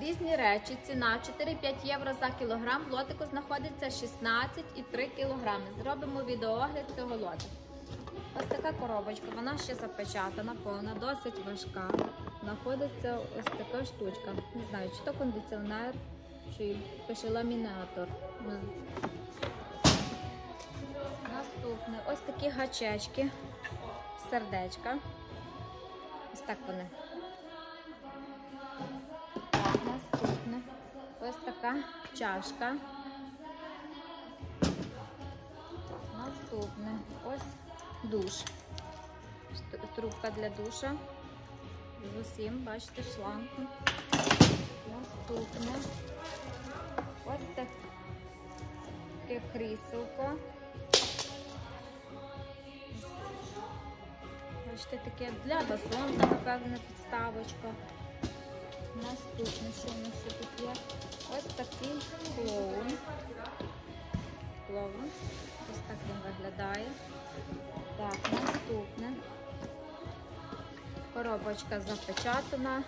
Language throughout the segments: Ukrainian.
Різні речі, ціна 4-5 євро за кілограм. В лотику знаходиться 16,3 кілограми. Зробимо відеоогляд цього лотика. Ось така коробочка, вона ще запечатана, повна, досить важка. Знаходиться ось така штучка. Не знаю, чи то кондиціонер, чи пише ламінатор. Наступне ось такі гачечки, сердечка. Ось так вони. Ось така чашка. Наступне. Ось душ. Трубка для душа. З усім, бачите, шланг. Наступне. Ось таке кріселко. Бачите, таке для базонка, напевне, підставочка. Наступне, що у нас ще тут є? Ось такий клоун. Клоун. Ось так він виглядає. Так, наступне. Коробочка запечатана.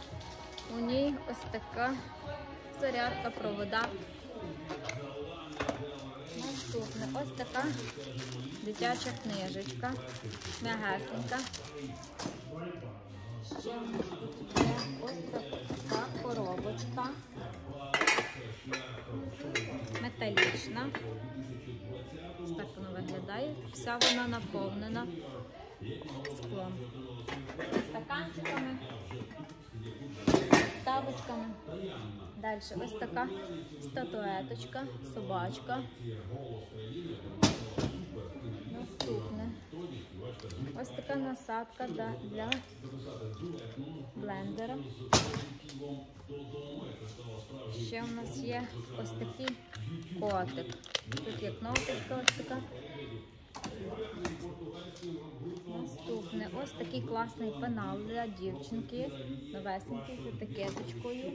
У ній ось така зарядка, провода. Наступне ось така дитяча книжечка. М'ягесенька. Ще ось така коробочка. Металічна. Ось так вона виглядає. Вся вона наповнена склом. Стаканчиками, ставочками. Далі ось така статуеточка, собачка. Наступне. Ось така насадка для, для блендера. Ще у нас є ось такий котик. Тут є кнопочка ось така. Наступне ось такий класний пенал для дівчинки. Новесенький з етикеточкою.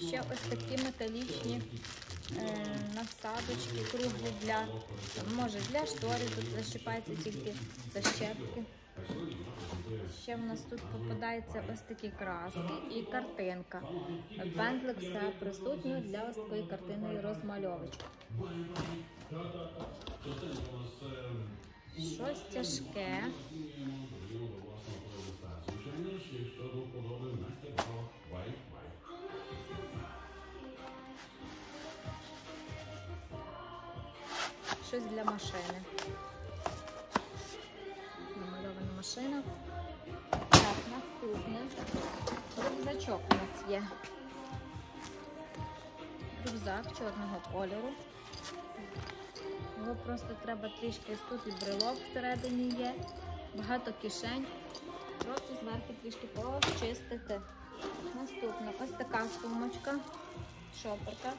Ще ось такі металічні насадочки, круглі для, може для штори, тут защипається тільки защепки. Ще в нас тут попадаються ось такі краски і картинка. Пензлик все присутній для ось такої картинної розмальовочки. Щось тяжке. Щось для машини. Намальована машина. Так, наступне. Рюкзачок у нас є. Рюкзак чорного кольору. Його просто треба трішки тут і брелок всередині є. Багато кишень. Просто зверху трішки почистити. Наступна ось така сумочка, шоперка.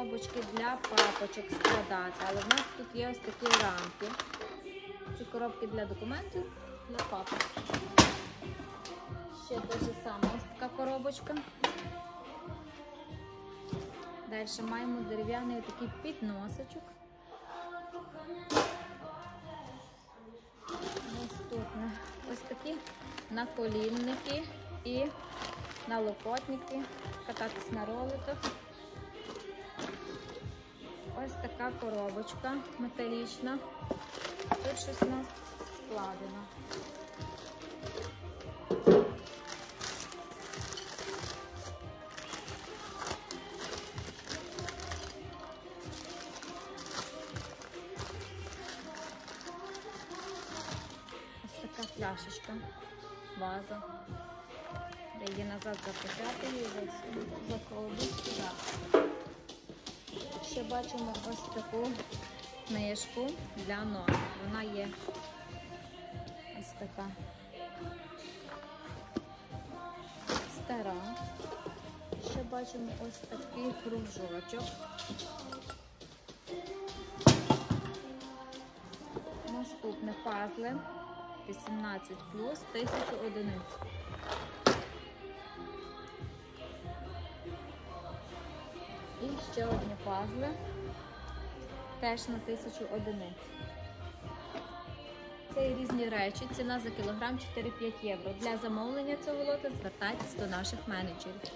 Коробочки для папочок складати, але в нас тут є ось такі рамки. Ці коробки для документів, для папок. Ще те ж саме ось така коробочка. Далі маємо дерев'яний такий підносочок. Наступне ось такі наколінники і налокотники, кататись на роликах. Ось така коробочка металічна. Тут щось у нас складено. Ось така пляшечка, ваза. Де її назад запитати і закладу. Ще бачимо ось таку книжку для ног. Вона є ось така стара. Ще бачимо ось такий кружочок. Наступне пазли 18 плюс 1000 одиниць. І ще одні пазли теж на 1000 одиниць. Це і різні речі. Ціна за кілограм 4-5 євро. Для замовлення цього лота звертайтесь до наших менеджерів.